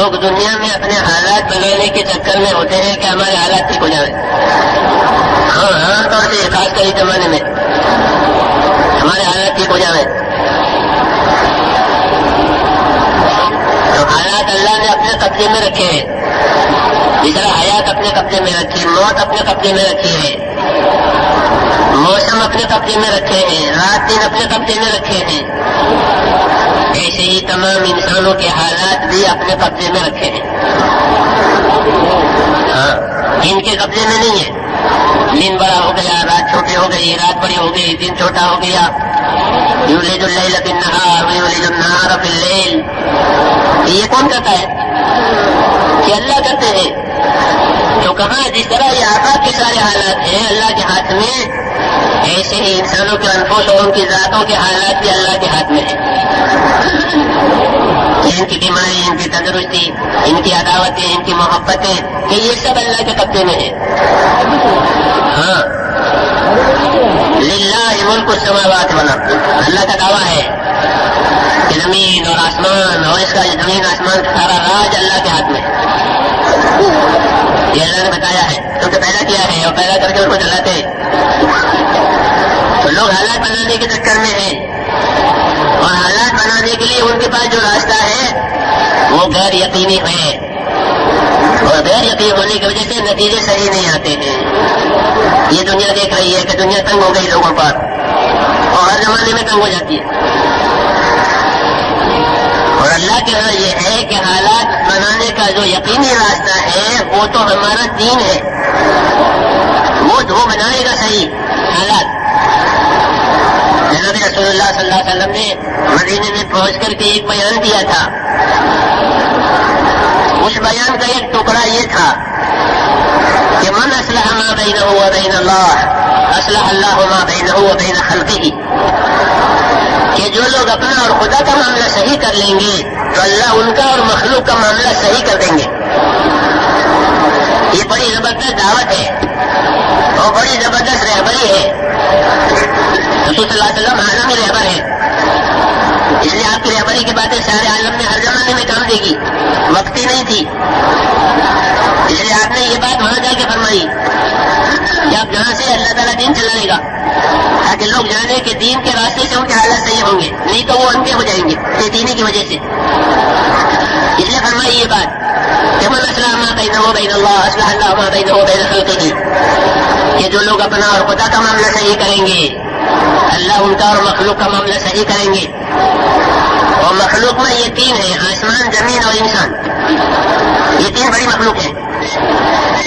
لوگ دنیا میں اپنے حالات بنانے کے چکر میں ہوتے ہیں کہ ہمارے حالات ٹھیک ہو جائیں۔ ہاں ہاں طور سے خاص کر اس زمانے میں ہمارے حالات ٹھیک ہو جائیں۔ تو حالات اللہ نے اپنے قبضے میں رکھے ہیں۔ ادھر طرح حیات اپنے قبضے میں رکھی موت اپنے قبضے میں رکھی ہے۔ موسم اپنے قبضے میں رکھے ہیں، رات دن اپنے قبضے میں رکھے ہیں۔ ایسے ہی تمام انسانوں کے حالات بھی اپنے قبضے میں رکھے ہیں۔ ہاں ان کے قبضے میں نہیں ہے دن بڑا ہو گیا، رات چھوٹی ہو گئی، رات بڑی ہو گئی، دن چھوٹا ہو گیا۔ یولج اللیل فی النہار، ویولج النہار فی اللیل۔ یہ کون کرتا ہے؟ کہ اللہ کرتے ہیں۔ تو کہاں جس طرح یہ آقا کے سارے حالات ہیں، اللہ کے ہاتھ میں ایسے ہی انسانوں کے انفوس اور ان کی ذاتوں کے حالات بھی اللہ کے ہاتھ میں ہیں۔ ان کی بیماریں ان کی تندرستی، ان کی عداوتیں، ان کی محبتیں کہ یہ سب اللہ کے قبضے میں ہے ہاں۔ للہ امن کو سما بات بنا اللہ کا دعویٰ ہے کہ زمین اور آسمان اور اس کا زمین آسمان سارا راج اللہ کے ہاتھ میں یہ اللہ نے بتایا ہے۔ کیونکہ پیدا کیا ہے اور پیدا کر کے ان کو چلاتے لوگ حالات بنانے کے چکر میں ہیں۔ اور حالات بنانے کے لیے ان کے پاس جو راستہ ہے، وہ غیر یقینی ہے۔ اور غیر یقین ہونے کی وجہ سے نتیجے صحیح نہیں آتے ہیں۔ یہ دنیا دیکھ رہی ہے کہ دنیا تنگ ہو گئی لوگوں پر۔ اور ہر زمانے میں تنگ ہو جاتی ہے۔ اور اللہ کے ہاں یہ ہے کہ حالات بنانے کا جو یقینی راستہ ہے، وہ تو ہمارا دین ہے۔ وہ بنائے گا صحیح۔ حالات حضرت رسول اللہ صلی اللہ علیہ وسلم نے مدینے میں پہنچ کر کے ایک بیان دیا تھا۔ اس بیان کا ایک ٹکڑا یہ تھا کہ من اسلح ما بین ہوا بین اللہ اسلح اللہ ما بین ہوا بین خلقی کہ جو لوگ اپنا اور خدا کا معاملہ صحیح کر لیں گے، تو اللہ ان کا اور مخلوق کا معاملہ صحیح کر دیں گے۔ یہ بڑی زبردست دعوت ہے اور بڑی زبردست رہبری ہے۔ رسول صلی اللہ علیہ وسلم عالم رہبر ہے اس لیے آپ کی رہبری کی باتیں سارے عالم میں ہر زمانے میں کام دے گی۔ وقتی نہیں تھی۔ اس لیے آپ نے یہ بات وہاں جا کے فرمائی۔ کہ آپ جہاں سے اللہ تعالیٰ دین چلائے گا، تاکہ لوگ جانے کہ دین کے راستے سے ان کے حالات صحیح ہوں گے۔ نہیں تو وہ انکے ہو جائیں گے بے دینی کی وجہ سے۔ اس لیے فرمائی یہ بات جب السلام ما بین ہو بین اللہ اسلح اللہ ما بین ہو بین خلقہ کہ جو لوگ اپنا اور خدا کا معاملہ صحیح کریں گے. اللہ ان کا اور مخلوق کا معاملہ صحیح کریں گے. اور مخلوق میں یہ تین ہے آسمان، زمین اور انسان. یہ تین بڑی مخلوق ہے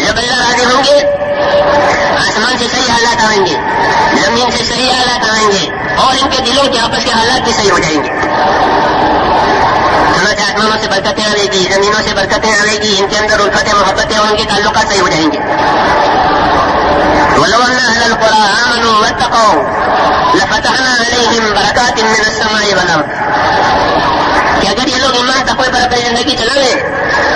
جب اللہ راضی ہوں گے۔ آسمان سے صحیح حالات آئیں گے۔ زمین سے صحیح حالات آئیں گے۔ اور ان کے دلوں کے آپس کے حالات بھی صحیح ہو جائیں گے۔ آسمانوں سے برکتیں آئے گی، زمینوں سے برکتیں آئے گی، ان کے اندر الفتیں محبتیں اور ان کے تعلقات صحیح ہو جائیں گے۔ ولو ان لفتحنا عليهم بركات من السماء والارض कि अगर ये लोग ईमान तकवे पर अपनी जिंदगी चला लें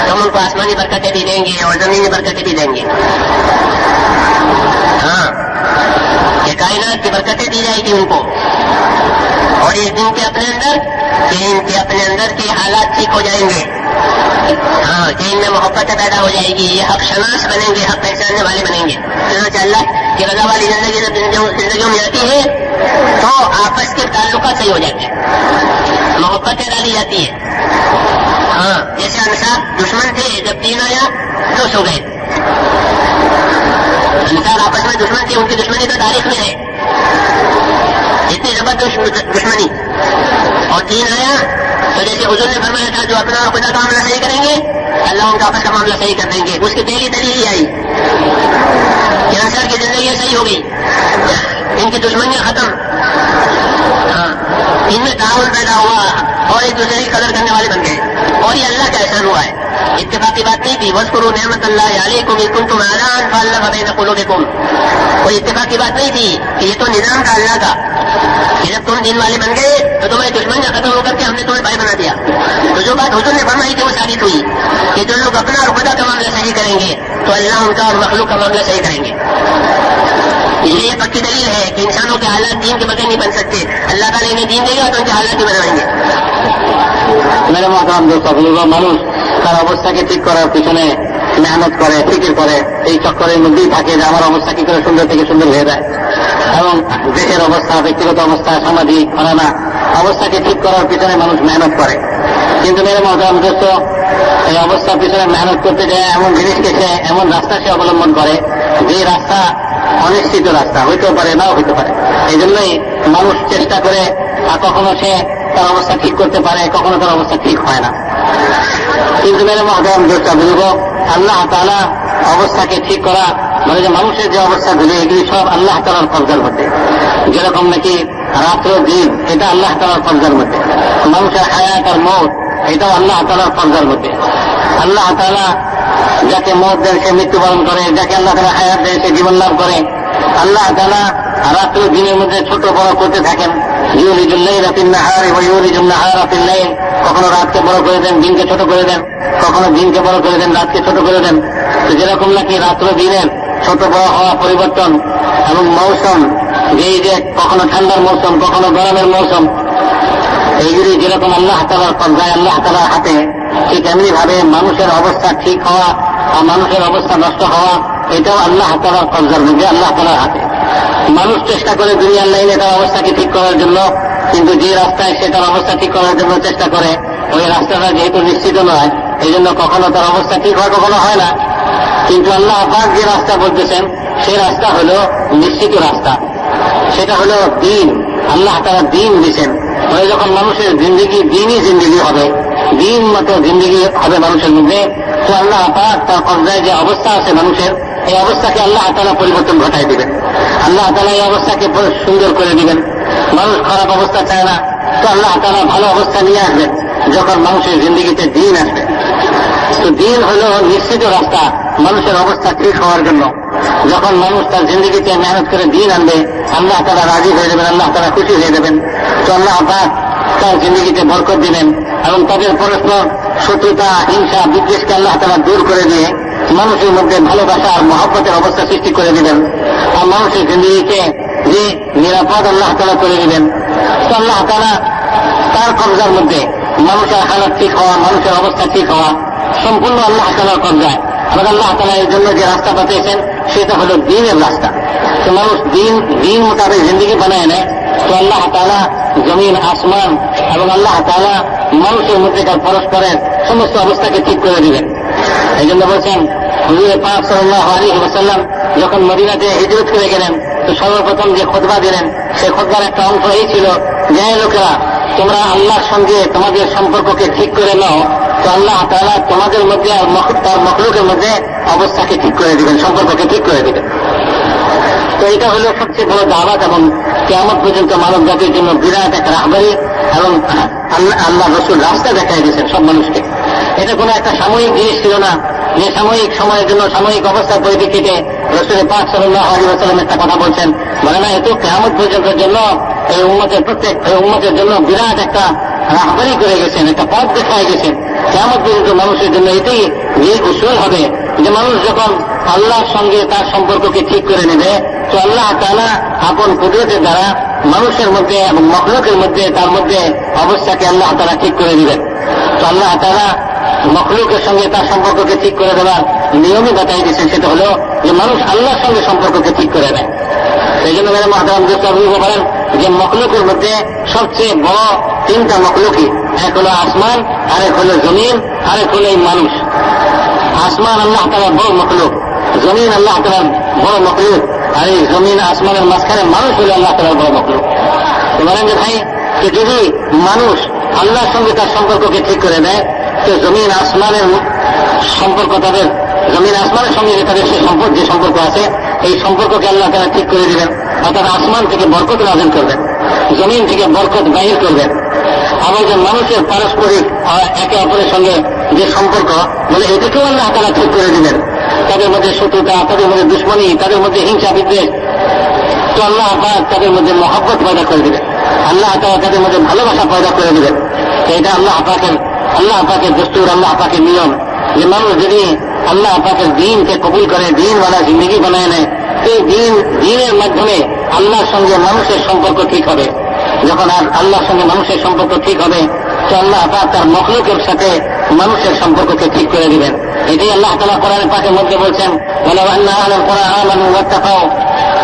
तो हम उनको आसमानी बरकतें भी देंगे और जमीनी बरकतें भी देंगे हाँ کائنات کی برکتیں دی جائیں گی ان کو۔ اور یہ دن کے اپنے اندر چین کے اپنے اندر کے حالات ٹھیک ہو جائیں گے۔ ہاں چین میں محبتیں پیدا ہو جائے گی۔ یہ حق شناس بنیں گے، حق پہچاننے والے بنیں گے۔ اللہ کی رضا والی زندگی جب زندگیوں میں آتی ہے، تو آپس کے تعلقات صحیح ہو جاتے ہیں۔ محبتیں ڈالی جاتی ہے۔ ہاں جیسے انصار دشمن تھے، جب تین آیا دوست ہو گئے۔ انسان آپس میں دشمن تھے، ان کی دشمنی تو تاریخ میں ہے۔ محبت دشمنی اور تین آیا تو جیسے حضور نے فرمایا تھا جو اپنا اور خدا کا معاملہ صحیح کریں گے، اللہ ان کا اپنا کا معاملہ صحیح کر دیں گے۔ اس کی پہلی دلیل ہی آئی کینسر کی زندگی صحیح ہو گئی ان کی دشمنیاں ختم۔ ہاں۔ ان میں تعاون پیدا ہوا اور ایک دوسرے کی قدر کرنے والے بن گئے۔ اور یہ اللہ کا احسان ہوا ہے۔ اتفاقی بات نہیں تھی بس کرو نعمت اللہ علیکم کم تم آران فاللہ فبین قلوبکم۔ کوئی اتفاقی بات نہیں تھی کہ یہ تو نظام تھا اللہ کا۔ کہ جب تم دین والے بن گئے تو تمہارے دشمن کا ختم ہو کر کے ہم نے تمہیں بھائی بنا دیا۔ تو جو بات حضور نے فرمائی تھی وہ ثابت ہوئی کہ جو لوگ اپنا اور خدا کا معاملہ صحیح کریں گے تو اللہ ان کا اور مخلوق کا معاملہ صحیح کریں گے۔ इसलिए पक्की दलील है कि इंसानों के हालात दीन के बगैर नहीं बन सकते अल्लाह ताला इन्हें दीन देगा तो उनके हालात भी बनाएंगे मेरे मोहतरम दोस्तों बुजुर्गों मालूम তার অবস্থাকে ঠিক করার পিছনে মেহনত করে ফিকির করে এই চক্করের মধ্যেই থাকে যে আমার অবস্থা কি করে সুন্দর থেকে সুন্দর হয়ে যায় এবং দেশের অবস্থা ব্যক্তিগত অবস্থা সামাজিক ঘরানা অবস্থাকে ঠিক করার পিছনে মানুষ মেহনত করে কিন্তু মেরে মহতারাম দোস্ত এই অবস্থার পিছনে মেহনত করতে যায় এমন জিনিসকে সে এমন রাস্তা সে অবলম্বন করে যে রাস্তা অনিশ্চিত রাস্তা, হইতেও পারে, নাও হইতে পারে। এই জন্যই মানুষ চেষ্টা করে, আর কখনো সে তার অবস্থা ঠিক করতে পারে, কখনো তার অবস্থা ঠিক হয় না। কিন্তু মেরে মহতারাম দোস্তা বুঝব আল্লাহ তালা অবস্থাকে ঠিক করা মানে যে মানুষের যে অবস্থাগুলি এগুলি সব আল্লাহ তালার কবজার মধ্যে। যেরকম নাকি রাত্র দিন, এটা আল্লাহ তালার কবজার মধ্যে। মানুষের হায়াত আর মত এটাও আল্লাহ তালার কবজার মধ্যে। আল্লাহ তালা যাকে সে মৃত্যুবরণ করে, যাকে আল্লাহ তালা হায়াত দেয়, সে জীবন লাভ করে। আল্লাহ তালা রাত্র দিনের মধ্যে ছোট বড় করতে থাকেন। কখনো রাতকে বড় করে দেন, দিনকে ছোট করে দেন। কখনো দিনকে বড় করে দেন, রাতকে ছোট করে দেন। তো যেরকম নাকি রাত্র দিনের ছোট বড় হওয়া পরিবর্তন এবং মৌসুম এই যে কখনো ঠান্ডার মৌসুম, কখনো গরমের মৌসুম, এইগুলি যেরকম আল্লাহ তালার পর্যায়ে আল্লাহ তালার হাতে ঠিক এমনি ভাবে মানুষের অবস্থা ঠিক হওয়া আর মানুষের অবস্থা নষ্ট হওয়া, এটাও আল্লাহ তালার কবজার মধ্যে, আল্লাহ তালার হাতে। মানুষ চেষ্টা করে দুনিয়ার লাইনে তার অবস্থাকে ঠিক করার জন্য, কিন্তু যে রাস্তায় সে তার অবস্থা ঠিক করার জন্য চেষ্টা করে, ওই রাস্তাটা যেহেতু নিশ্চিত নয় এই জন্য কখনো তার অবস্থা ঠিক হয়, কখনো হয় না। কিন্তু আল্লাহ আপাক যে রাস্তা বলতেছেন সেই রাস্তা হলো নিশ্চিত রাস্তা। সেটা হলো দিন। আল্লাহ তারা দিন দিচ্ছেন মানে যখন মানুষের জিন্দিগি, দিনই জিন্দিগি হবে দিন মতো জিন্দিগি হবে মানুষের মধ্যে। তো আল্লাহ পাক তার পর্যায়ে যে অবস্থা আছে মানুষের, এই অবস্থাকে আল্লাহ তালা পরিবর্তন ঘটাই দিবেন। আল্লাহ তালা এই অবস্থাকে সুন্দর করে দিবেন। মানুষ খারাপ অবস্থা চায় না। তো আল্লাহ তালা ভালো অবস্থা নিয়ে আসবেন, যখন মানুষের জিন্দিগিতে দিন আসবে। তো দিন হল নিশ্চিত রাস্তা, মানুষের অবস্থা ঠিক হওয়ার জন্য। যখন মানুষ তার জিন্দগিতে মেহনত করে দিন আনবে, আল্লাহ তারা রাজি হয়ে যাবেন, আল্লাহ তারা খুশি হয়ে যাবেন। তো আল্লাহ আবাদ তার জিন্দগিতে বরকত দিবেন। এবং তাদের পরস্পর শত্রুতা, হিংসা, বিদ্বেষকে আল্লাহ তারা দূর করে দিয়ে মানুষের মধ্যে ভালোবাসা আর মহব্বতের অবস্থা সৃষ্টি করে দিবেন। আর মানুষের জিন্দগিকে যে নিরাপদ আল্লাহ তালা করে দিবেন। তো আল্লাহ তারা তার কবজার মধ্যে মানুষের হালত ঠিক হওয়া, মানুষের অবস্থা ঠিক হওয়া সম্পূর্ণ আল্লাহ তালার কবজায় আর আল্লাহ তালা এর জন্য যে রাস্তা বাতিয়েছেন সেটা হলো দিনের রাস্তা। তো মানুষ দিন দিন মোতাবেক জিন্দগি বানায় নেয়। তো আল্লাহ তালা জমিন, আসমান এবং আল্লাহ তালা মানুষের মধ্যেকার পরস্পরের সমস্ত অবস্থাকে ঠিক করে দিবেন। এই জন্য বলছেন, হুজুর পাক সাল্লাহ আলী ওসাল্লাম যখন মদিনাতে হিজরত করে গেলেন, তো সর্বপ্রথম যে খোদবা দিলেন, সেই খোদবার একটা অংশ এই ছিল, যে লোকেরা তোমরা আল্লাহর সঙ্গে তোমাদের সম্পর্ককে ঠিক করে নাও, তো আল্লাহ তালা তোমাদের মধ্যে আর তার মখলুকের মধ্যে অবস্থাকে ঠিক করে দিবেন, সম্পর্ককে ঠিক করে দিবেন। তো এটা হলো সবচেয়ে বড় দাওয়াত এবং কেমন পর্যন্ত মানব জাতির জন্য বিরাট এক রাহবারি এবং আল্লাহ রসুল রাস্তা দেখাই দিয়েছেন সব মানুষকে। এটা কোনো একটা সাময়িক জিনিস ছিল না। যে সাময়িক সময়ের জন্য সাময়িক অবস্থার পরিপ্রেক্ষিতে রসুল পাক সাল্লাহ আলী আসালাম একটা কথা বলছেন। বলে না, এত কেমন পর্যন্ত জন্য এই উন্মতের প্রত্যেক উন্মতের জন্য বিরাট একটা রাহবারি করে গেছেন, একটা পথ দেখায় গেছেন। কেমন পর্যন্ত মানুষের জন্য এটাই যে উসুল হবে যে মানুষ যখন আল্লাহর সঙ্গে তার সম্পর্ককে ঠিক করে নেবে তো আল্লাহ তালা আপন কুদরতের দ্বারা মানুষের মধ্যে এবং মখলুকের মধ্যে, তার মধ্যে অবস্থাকে আল্লাহ তারা ঠিক করে দিবেন। তো আল্লাহ তারা মখলুকের সঙ্গে তার সম্পর্ককে ঠিক করে দেওয়ার নিয়মই বাতাই দিয়েছেন, সেটা হলো যে মানুষ আল্লাহর সঙ্গে সম্পর্ককে ঠিক করে নেয়। সেই জন্য ম্যাডাম মহাতারাম বুঝতে পারেন যে মখলুকের মধ্যে সবচেয়ে বড় তিনটা মখলুকই, এক হলো আসমান, আরেক হলো জমিন, আরেক হলো এই মানুষ। আসমান আল্লাহ তালার বড় মখলুক, জমিন আল্লাহ তালার বড় মখলুক। এই জমিন আসমানের মাঝখানে মানুষ হলো আল্লাহ তালার বড় তো বলেন যে ভাই যে যদি মানুষ আল্লাহর সঙ্গে তার সম্পর্ককে ঠিক করে দেয় তো জমিন আসমানের সম্পর্ক তাদের, জমিন আসমানের সঙ্গে যে তাদের সে সম্পর্ক, যে সম্পর্ক আছে, এই সম্পর্ককে আল্লাহ তারা ঠিক করে দিবেন, অর্থাৎ আসমান থেকে বরকত রাজন করবেন, জমিন থেকে বরকত বাহির করবেন। আবার যে মানুষের পারস্পরিক একে অপরের সঙ্গে যে সম্পর্ক, বলে এটাকেও আল্লাহ তারা ঠিক করে দিবেন। তাদের মধ্যে শত্রুতা, তাদের মধ্যে দুশ্মনী, তাদের মধ্যে হিংসা, বিদ্বেষ। তো আল্লাহ পাক তাদের মধ্যে মহব্বত পয়দা করে দিবেন। আল্লাহ তালা তাদের মধ্যে ভালোবাসা পয়দা করে দিবেন। এটা আল্লাহ পাকের আল্লাহ পাকের দস্তুর, আল্লাহ পাকের নিয়ম। যে মানুষ যদি আল্লাহ পাকের দিনকে কবুল করে, দিন বানা জিন্দগি বানায় নেয় তো দিন, দিনের মাধ্যমে আল্লাহর সঙ্গে মানুষের সম্পর্ক ঠিক হবে। যখন আর আল্লাহর সঙ্গে মানুষের সম্পর্ক ঠিক হবে, তো আল্লাহ পাক তার মখলুকের সাথে মানুষের সম্পর্ককে ঠিক করে দিবেন। এটাই আল্লাহ তালা কোরআন পাকের মধ্যে বলছেন আলম ওয়াত্তাকাও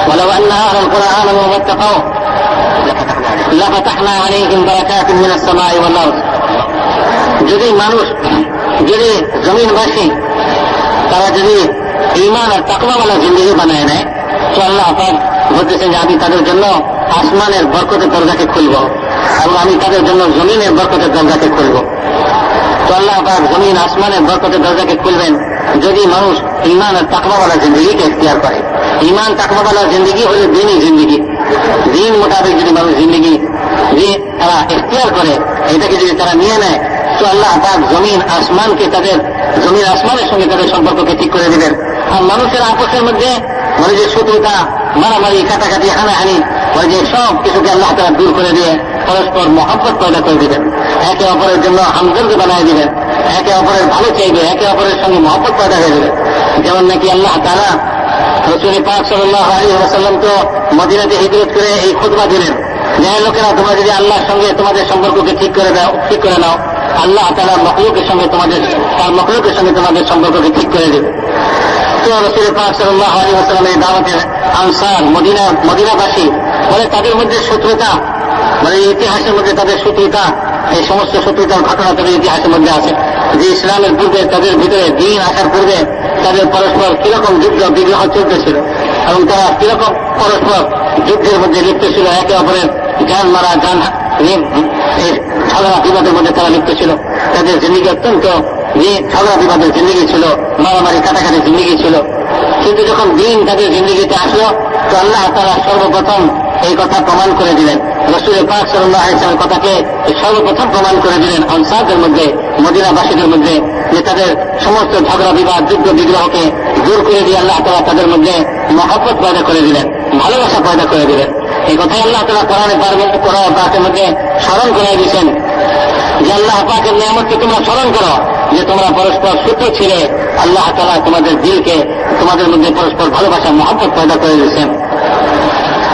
বলো আন্না আলম কোরআন আলম ওয়াত্তাকাও লাফাতাহনা আলাইহিম বারাকাতিন মিনাস সামাই ওয়াল যদি মানুষ, যদি জমিনবাসী, তারা যদি ইমান আর তাকওয়াওয়ালা জিন্দগি বানায় নেয়, তো আল্লাহ পাক বলতেছেন যে আমি তাদের জন্য আসমানের বরকতের দরজাকে খুলব। এবং আমি তাদের জন্য জমিনের বরকতের দরজাকে খুলব। তো আল্লাহ পাক জমিন আসমানের বরকতের দরজাকে খুলবেন। যদি মানুষ ইমান আর তাকওয়াওয়ালা জিন্দগিকে এখতিয়ার করে। ইমান, তাকওয়াওয়ালা জিন্দগি হলে দিনই জিন্দগি। দিন মোতাবেক যদি মানুষ জিন্দগি তারা এখতিয়ার করে, এটাকে যদি তারা নিয়ে নেয়, তো আল্লাহ পাক জমিন আসমানকে তাদের, জমিন আসমানের সঙ্গে তাদের সম্পর্ককে ঠিক করে দিবেন। আর মানুষের আপসের মধ্যে মানে যে শত্রুতা, মারামারি, কাটাকাটি, হানাহানি, ওই যে সব কিছুকে আল্লাহ তারা দূর করে দিয়ে পরস্পর মহব্বত পয়দা করে দিবেন। একে অপরের জন্য হামদর্দ বানায় দিবেন একে অপরের ভালো চাইবে, একে অপরের সঙ্গে মহব্বত পয়দা হয়ে যাবে যেমন নাকি আল্লাহ তারা রসুল পাক সাল্লাহ আলী ওসাল্লাম তো মদিনাতে হিজরত করে এই খুদবা দিলেন। যে লোকেরা তোমরা যদি আল্লাহর সঙ্গে তোমাদের সম্পর্ককে ঠিক করে দাও, ঠিক করে নাও, আল্লাহ তারা মখলুকের সঙ্গে তোমাদের, তার মখলুকের সঙ্গে তোমাদের সম্পর্ককে ঠিক করে দেবে। তো রসুল পাক সাল্লাহ আলী ওসালামের দাওয়াতের আনসার মদিনা, মদিনাবাসী, বলে তাদের মধ্যে শত্রুতা মানে ইতিহাসের মধ্যে তাদের শত্রুতা এই সমস্ত শত্রুতার ঘটনা তাদের ইতিহাসের মধ্যে আছে। যে ইসলামের পূর্বে, তাদের ভিতরে দিন আসার পূর্বে তাদের পরস্পর কীরকম যুদ্ধ, বিগ্রহ চলতেছিল এবং তারা কীরকম পরস্পর যুদ্ধের মধ্যে লিপ্ত ছিল, একে অপরের যান মারা যান ঝগড়া বিবাদের মধ্যে তারা লিপ্ত ছিল। তাদের জিন্দিগি অত্যন্ত ঝগড়া বিবাদের জিন্দিগি ছিল, মারামারি, কাটাকাটি জিন্দিগি ছিল। কিন্তু যখন দিন তাদের জিন্দিগিতে আসলো, তো আল্লাহ তারা সর্বপ্রথম এই কথা প্রমাণ করে দিলেন। রসুল পাক সাল্লাহ ইসলামের কথাকে সর্বপ্রথম প্রমাণ করে দিলেন আনসারদের মধ্যে, মদিনাবাসীদের মধ্যে যে তাদের সমস্ত ঝগড়া, বিবাদ, যুদ্ধ, বিগ্রহকে দূর করে দিয়ে আল্লাহ তালা তাদের মধ্যে মহব্বত পয়দা করে দিলেন, ভালোবাসা পয়দা করে দিলেন। এই কথাই আল্লাহ তালা কোরআনে পারবেন কোরআন পাকের মধ্যে স্মরণ করে দিয়েছেন যে আল্লাহ পাকের নিয়ামতকে তোমরা স্মরণ করো, যে তোমরা পরস্পর সূত্র ছিলে, আল্লাহ তালা তোমাদের দিলকে তোমাদের মধ্যে পরস্পর ভালোবাসা, মহব্বত পয়দা করে দিয়েছেন।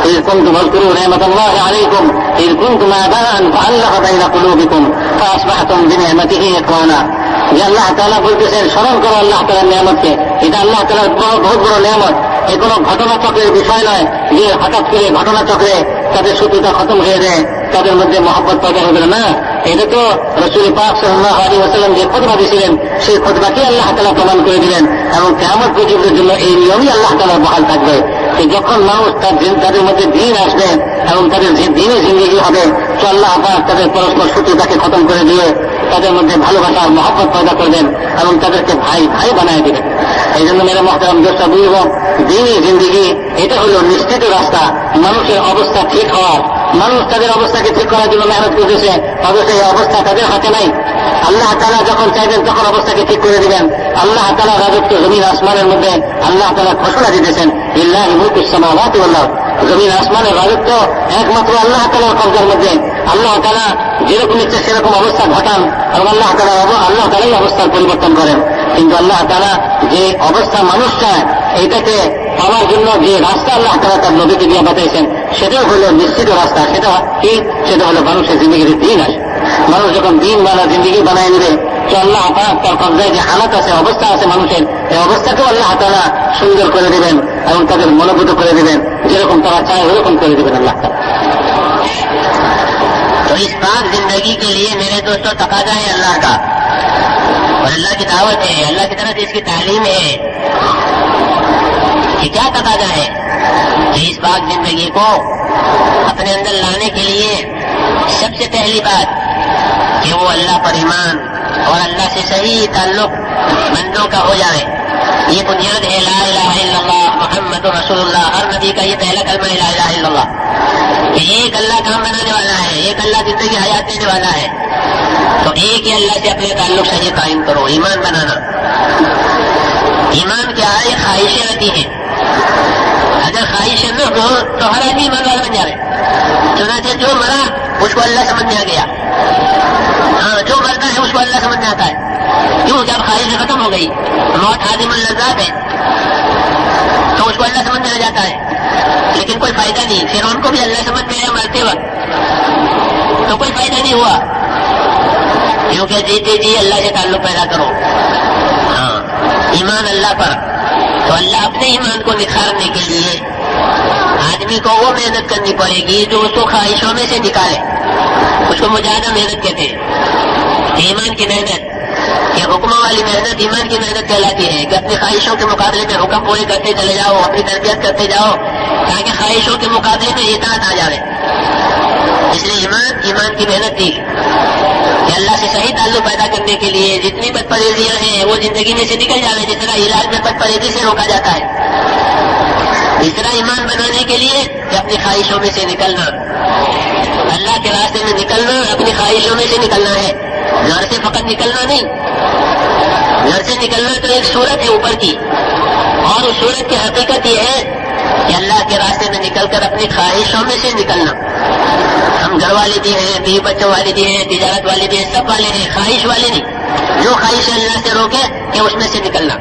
إذ كنتم اذكروا نعمة الله عليكم إذ كنتم أعداء فألف بين قلوبكم فأصبحتم بنعمته إخوانا যে আল্লাহ তালা বলতেছেন স্মরণ করো আল্লাহ তালার নিয়ামতকে এটা আল্লাহ তালার বড় বহুত বড় নিয়ামত এ কোনো ঘটনা চক্রের বিষয় নয় যে হঠাৎ করে ঘটনা চক্রে তাদের শত্রুতা খতম হয়ে যায় তাদের মধ্যে মহব্বত পয়দা হবে না এটা তো রসুল পাক সাল্লাহ আলী ওসাল্লাম যে খোদবা দিয়েছিলেন সেই খোদবাকে আল্লাহ তালা প্রমাণ করে দিলেন এবং কেমন পর্যন্তের জন্য এই নিয়মই আল্লাহ তালা বহাল থাকবে যে যখন মানুষ তার দিন- তাদের মধ্যে দিন আসবে এবং তাদের যে দিনে জিন্দগি হবে, তো আল্লাহ পাক তাদের পরস্পর শত্রুতাকে খতম করে দিয়ে তাদের মধ্যে ভালোবাসা আর মহব্বত পয়দা করবেন এবং তাদেরকে ভাই ভাই বানায় দিবেন। এই জন্য মেরে মহতারাম দোষটা বুঝব দিনই জিন্দগি, এটা হলো নিশ্চিত রাস্তা। মানুষের অবস্থা ঠিক হওয়ার। মানুষ তাদের অবস্থাকে ঠিক করার জন্য মেহনত করতেছে অবশ্যই এই অবস্থা তাদের হাতে নাই। আল্লাহ তালা যখন চাইবেন তখন অবস্থাকে ঠিক করে দিবেন। আল্লাহ তালা রাজত্ব জমিন আসমানের মধ্যে আল্লাহ তালা ঘোষণা দিতেছেন। ইল্লাহ মুকুসামাওয়াত আল্লাহ জমিন আসমানের রাজত্ব একমাত্র আল্লাহ তালার কবজার মধ্যে। আল্লাহ তালা যেরকম ইচ্ছে সেরকম অবস্থা ঘটান এবং আল্লাহ তালা আল্লাহ তালাই অবস্থার পরিবর্তন করেন। কিন্তু আল্লাহ তালা যে অবস্থা মানুষ চায় এটাকে পাওয়ার জন্য যে রাস্তা আল্লাহ তালা তার নদীকে দিয়ে বাতাইছেন সেটাও হলো নিশ্চিত রাস্তা। সেটা কি? সেটা হলো মানুষের জিন্দগির দিন আসে। মানুষ যখন দিন বানা জিন্দগি বানায় নেবে যে আল্লাহ তার কবজায় যে হালাত আছে অবস্থা আছে মানুষের এই অবস্থাকেও আল্লাহ তারা সুন্দর করে দেবেন এবং তাদের মনোভূত করে দেবেন যেরকম তারা চায় ওরকম করে দেবেন আল্লাহ تو اس پاک زندگی کے لیے میرے دوستوں تقاضا ہے اللہ کا۔ اور اللہ کی دعوت ہے۔ اللہ کی طرف اس کی تعلیم ہے۔ کہ کیا تقاضا ہے؟ کہ اس پاک زندگی کو اپنے اندر لانے کے لیے سب سے پہلی بات کہ وہ اللہ پر ایمان اور اللہ سے صحیح تعلق بندوں کا ہو جائے۔ یہ بنیاد ہے لا الہ الا اللہ، محمد رسول اللہ، ہر نبی کا یہ پہلا کلمہ لا الہ الا اللہ۔ کہ ایک اللہ کام بنانے والا ہے، ایک اللہ زندگی حیات دینے والا ہے۔ تو ایک ہی اللہ سے اپنے تعلق صحیح قائم کرو، ایمان بنانا۔ ایمان کیا ہے خواہشیں رہتی ہیں۔ اگر خواہشیں نہ ہو تو ہر آدمی ایمان والا بن جائے۔ چنانچہ جو مرا، اس کو اللہ سمجھ میں آ گیا۔ ہاں جو جاتا ہے۔ کیوں جب اب ختم ہو گئی، موت عادم اللذات ہے۔ تو اس کو اللہ سمجھ میں آ جاتا ہے۔ لیکن کوئی فائدہ نہیں، پھر ان کو بھی اللہ سمجھ میں آیا مرتے وقت۔ تو کوئی فائدہ نہیں ہوا۔ کیونکہ جیتے جی, جی اللہ سے تعلق پیدا کرو۔ ہاں ایمان اللہ پر۔ تو اللہ اپنے ایمان کو نکھارنے کے لیے کو وہ محنت کرنی پڑے گی جو اس کو خواہشوں میں سے نکالے۔ اس کو مجاہدہ محنت کہتے ہیں۔ ایمان کی محنت۔ یہ حکموں والی محنت ایمان کی محنت کہلاتی ہے کہ اپنی خواہشوں کے مقابلے میں حکم پورے کرتے چلے جاؤ، اپنی تربیت کرتے جاؤ تاکہ خواہشوں کے مقابلے میں اطاعت آ جائے اس لیے ایمان ایمان کی محنت تھی۔ کہ اللہ سے صحیح تعلق پیدا کرنے کے لیے جتنی بد پرہیزیاں ہیں وہ زندگی میں سے نکل جاوے، جس طرح علاج میں بد پرہیزی سے روکا جاتا ہے۔ اتنا ایمان بنانے کے لیے کہ اپنی خواہشوں میں سے نکلنا۔ اللہ کے راستے میں نکلنا، اپنی خواہشوں میں سے نکلنا ہے۔ گھر سے فقط نکلنا نہیں۔ گھر سے نکلنا تو ایک صورت ہے اوپر کی۔ اور اس صورت کی حقیقت یہ ہے کہ اللہ کے راستے میں نکل کر اپنی خواہشوں میں سے نکلنا۔ ہم گھر والے بھی ہیں، بیوی بچوں والے بھی ہیں، تجارت والے بھی ہیں، سب والے ہیں، خواہش والے نہیں۔ جو خواہش اللہ سے روکے کہ اس میں سے نکلنا۔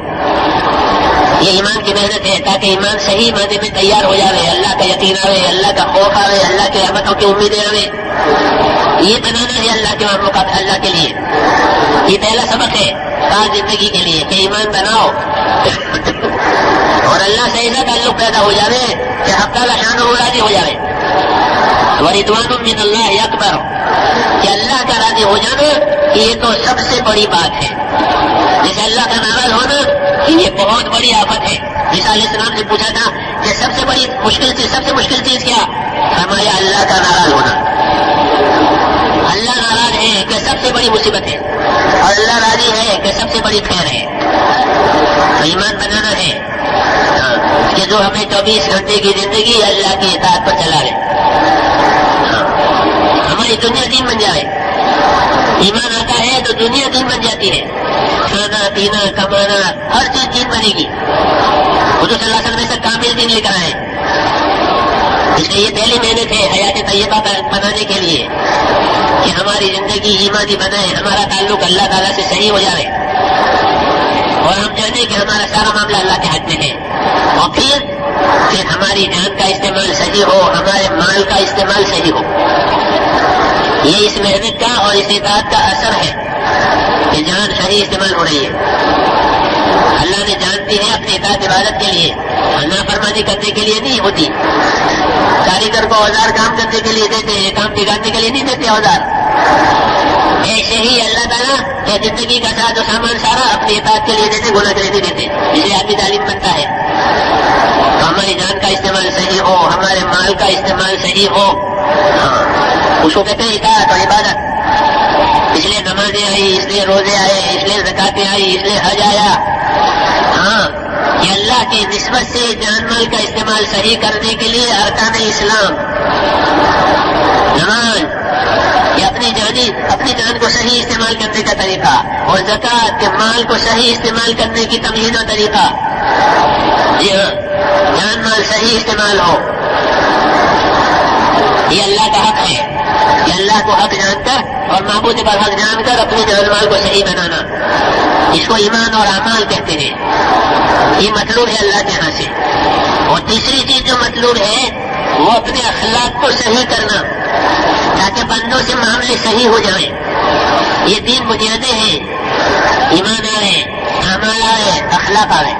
یہ ایمان کی محنت ہے تاکہ ایمان صحیح معنی میں تیار ہو جاوے، اللہ کا یقین آوے، اللہ کا خوف آوے، اللہ کے رحمتوں کی امیدیں آوے۔ یہ بنانا ہے اللہ کے مقابلہ اللہ کے لیے۔ یہ پہلا سبق ہے خاص زندگی کے لیے کہ ایمان بناؤ۔ اور اللہ سے ایسا تعلق پیدا ہو جاوے کہ ہم کا شان و راضی ہو جاوے۔ اور ادوان من اللہ اکبر۔ کہ اللہ کا راضی ہو جانا یہ تو سب سے بڑی بات ہے۔ جیسے اللہ کا ناراض ہونا یہ بہت بڑی آفت ہے۔ جیسا علیہ السلام نے پوچھا تھا کہ سب سے بڑی مشکل چیز سب سے مشکل چیز کیا؟ ہمارے اللہ کا ناراض ہونا۔ اللہ ناراض ہے کہ سب سے بڑی مصیبت ہے۔ اور اللہ راضی ہے کہ سب سے بڑی خیر ہے۔ ایمان بنانا ہے۔ ہاں، کہ جو ہمیں چوبیس گھنٹے کی زندگی اللہ کی اطاعت پر چلا رہے ہاں، ہماری دنیا دین بن جائے۔ ایمان آتا ہے تو دنیا دین بن جاتی ہے۔ پینا کمانا ہر چیز چیز بنے گی۔ حضور صلی اللہ علیہ وسلم سے کامل دین لے کر آئے۔ اس لیے یہ پہلے مہینے تھے حیات طیبہ بنانے کے لیے کہ ہماری زندگی ایمانی بنائے، ہمارا تعلق اللہ تعالیٰ سے صحیح ہو جائے۔ اور ہم جانے کہ ہمارا سارا معاملہ اللہ کے ہاتھ میں ہے۔ اور پھر کہ ہماری جان کا استعمال صحیح ہو، ہمارے مال کا استعمال صحیح ہو۔ یہ اس محنت کا اور اس اطاعت کا اثر ہے کہ جان صحیح استعمال ہو رہی ہے۔ اللہ نے جانتی ہے اپنی اطاعت عبادت کے لیے نا فرمانی کرنے کے لیے نہیں ہوتی۔ کاریگر کو اوزار کام کرنے کے لیے دیتے ہیں، کام بگاڑنے کے لیے نہیں دیتے اوزار۔ ایسے ہی اللہ تعالیٰ زندگی کا ساتھ و سامان سارا اپنی اطاعت کے لیے دیتے، گناہ کے لیے نہیں دیتے۔ لیے آدمی تعلیم بنتا ہے۔ ہماری جان کا استعمال صحیح ہو، ہمارے مال کا استعمال صحیح ہو۔ ہاں اس کو کہتے ہیں اطاعت اور عبادت۔ اس لیے نمازیں آئی اس لیے روزے آئے، اس لیے زکاتیں آئی اس لیے حج آیا۔ ہاں یہ اللہ کی نسبت سے جان مال کا استعمال صحیح کرنے کے لیے ارکان اسلام۔ جان یہ اپنی جانی، اپنی جان کو صحیح استعمال کرنے کا طریقہ اور زکات کے مال کو صحیح استعمال کرنے کی تمہین و طریقہ۔ جی ہاں جان مال صحیح استعمال ہو۔ یہ اللہ کا حق ہے۔ اللہ کو حق جان کر اور معبود پر حق جان کر اپنے جانمال کو صحیح بنانا۔ اس کو ایمان اور اعمال کہتے ہیں۔ یہ مطلوب ہے اللہ کے ہاں سے۔ اور تیسری چیز جو مطلوب ہے، وہ اپنے اخلاق کو صحیح کرنا، تاکہ بندوں سے معاملے صحیح ہو جائیں۔ یہ تین بنیادیں ہیں۔ ایمان آئے، اعمال آئے، اخلاق آئے۔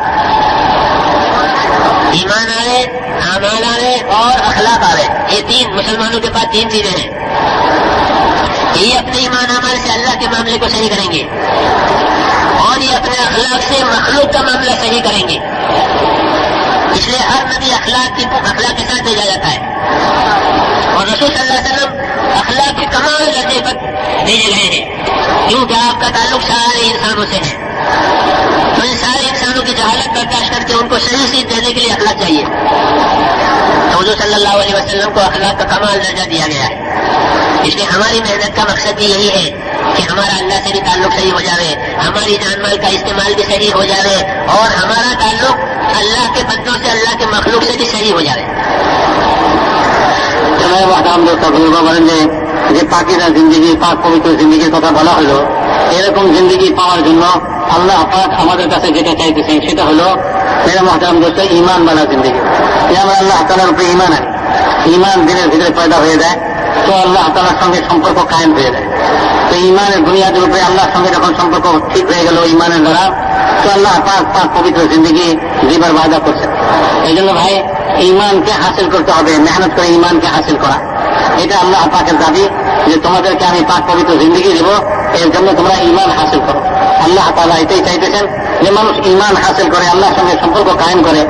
ایمان آئے، اعمال آئے اور اخلاق آئے۔ یہ تین مسلمانوں کے پاس تین چیزیں ہیں۔ یہ اپنے ایمان عمل سے اللہ کے معاملے کو صحیح کریں گے۔ اور یہ اپنے اخلاق سے مخلوق کا معاملہ صحیح کریں گے۔ اس لیے ہر نبی اخلاق کی اخلاق کے ساتھ بھیجا جاتا ہے۔ اور رسول صلی اللہ علیہ وسلم اخلاق کے کمال درجے تک بھیجے گئے ہیں۔ کیونکہ آپ کا تعلق سارے انسانوں سے ہے۔ تو ان سارے انسانوں کی جہالت برداشت کر کے ان کو صحیح سیکھ دینے کے لیے اخلاق چاہیے۔ حضور صلی اللہ علیہ وسلم کو اخلاق کا کمال درجہ دیا گیا۔ ہے اس لیے ہماری محنت کا مقصد بھی یہی ہے کہ ہمارا اللہ سے بھی تعلق صحیح ہو جائے ہماری جان مال کا استعمال بھی صحیح ہو جائے اور ہمارا تعلق اللہ کے بندوں سے، اللہ کے مخلوق سے بھی صحیح ہو جائے چلو وقت دوستوں کو برنجے যে পাকিরা জিন্দগি পাক পবিত্র জিন্দগির কথা বলা আল্লাহ পাক আমাদের কাছে যেটা চাইতেছেন সেটা হলো মেরা মহাম দোস্ত ইমান বালা জিন্দিগি। আমরা আল্লাহ তালার উপরে ইমান আনি। ইমান দিনের ভিতরে পয়দা হয়ে যায়, তো আল্লাহ তালার সঙ্গে সম্পর্ক কায়েম হয়ে যায়। তো ইমানের বুনিয়াদের উপরে আল্লাহর সঙ্গে যখন সম্পর্ক ঠিক হয়ে গেল ইমানের দ্বারা, তো আল্লাহ পাক পাক পবিত্র জিন্দগি জীবার বাধা করছে এই জন্য ভাই ইমানকে হাসিল করতে হবে, মেহনত করে ইমানকে হাসিল করা। এটা আল্লাহ পাকের দাবি যে তোমাদেরকে আমি পাক পবিত্র জিন্দগি দেব। এর জন্য তোমরা ইমান হাসিল করো। আল্লাহ তালা এটাই চাইতেছেন যে মানুষ ইমান হাসিল করে, আল্লাহর সঙ্গে সম্পর্ক কায়েম করে,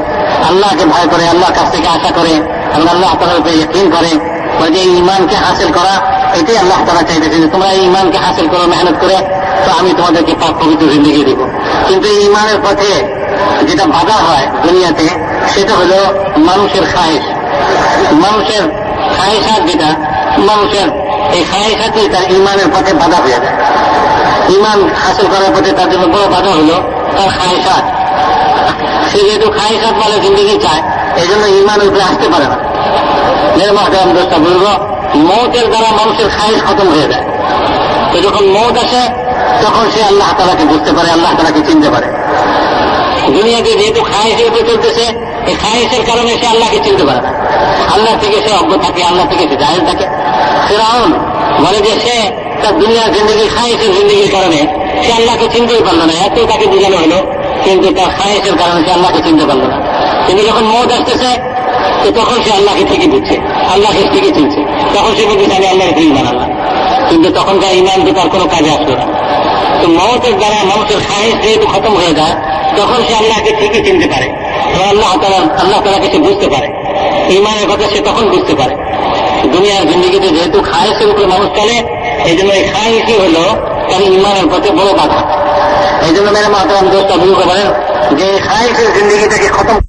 আল্লাহকে ভয় করে, আল্লাহর কাছ থেকে আশা করে এবং আল্লাহ তালার উপরে ইয়কিন করে, ওই যে ইমানকে হাসিল করা, এটাই আল্লাহ তালা চাইতেছেন যে তোমরা এই ইমানকে হাসিল করো, মেহনত করে, তো আমি তোমাদেরকে পাক পবিত্র জিন্দগি দেব। কিন্তু এই ইমানের পথে যেটা বাধা হয় দুনিয়াতে, সেটা হলো মানুষের খায়েশ। মানুষের খায়েশাত যেটা, মানুষের এই খায়েশাতই তার ইমানের পথে বাধা হয়ে যায়। ইমান হাসিল করার পথে তার জন্য বড় বাধা হলো তার খায়েশাত সে যেহেতু খায়েশাত মানে জিন্দগি চায় এই জন্য ইমান উপরে আসতে পারে না। মহতারাম দোষটা বলব মৌতের দ্বারা মানুষের খায়েশ খতম হয়ে যায়। তো যখন মৌত আসে, তখন সে আল্লাহ তালাকে বুঝতে পারে, আল্লাহ তালাকে চিনতে পারে। দুনিয়াতে যেহেতু খায়েশের উপরে চলতেছে, এই খায়েশের কারণে সে আল্লাহকে চিনতে পারে না। আল্লাহ থেকে সে অজ্ঞ থাকে, আল্লাহ থেকে সে জাহেল থাকে। ফেরাউন বলে যে সে তার দুনিয়ার জিন্দগি, খায়েশের জিন্দগির কারণে সে আল্লাহকে চিনতেই পারল না এত তাকে বোঝানো হলো, কিন্তু তার খায়েশের কারণে সে আল্লাহকে চিনতে পারল না। কিন্তু যখন মত আসতেছে, তো তখন সে আল্লাহকে ঠিকই দিচ্ছে, আল্লাহকে ঠিকই চিনছে। তখন সে বলছে আমি আল্লাহকে ঠিক বানালাম। কিন্তু তখনকার ইমান তো তার কোনো কাজে আসলো না। তো মমতের দ্বারা মানুষের খায়েশ যেহেতু খতম হয়ে যায়, তখন সে আল্লাহকে ঠিকই চিনতে পারে। আল্লাহ তালা আল্লাহ তালাকে সে বুঝতে পারে। ইমানের কথা সে তখন বুঝতে পারে। দুনিয়ার জিন্দিগিতে যেহেতু খায়েশের উপরে মানুষ চলে, এই জন্য এই কি হলো? তার ইমানের পথে বড় বাধা। এই জন্য মেরে মাতারাম দোষটা বুঝতে পারেন যে খায়েসের জিন্দিগিটাকে খতম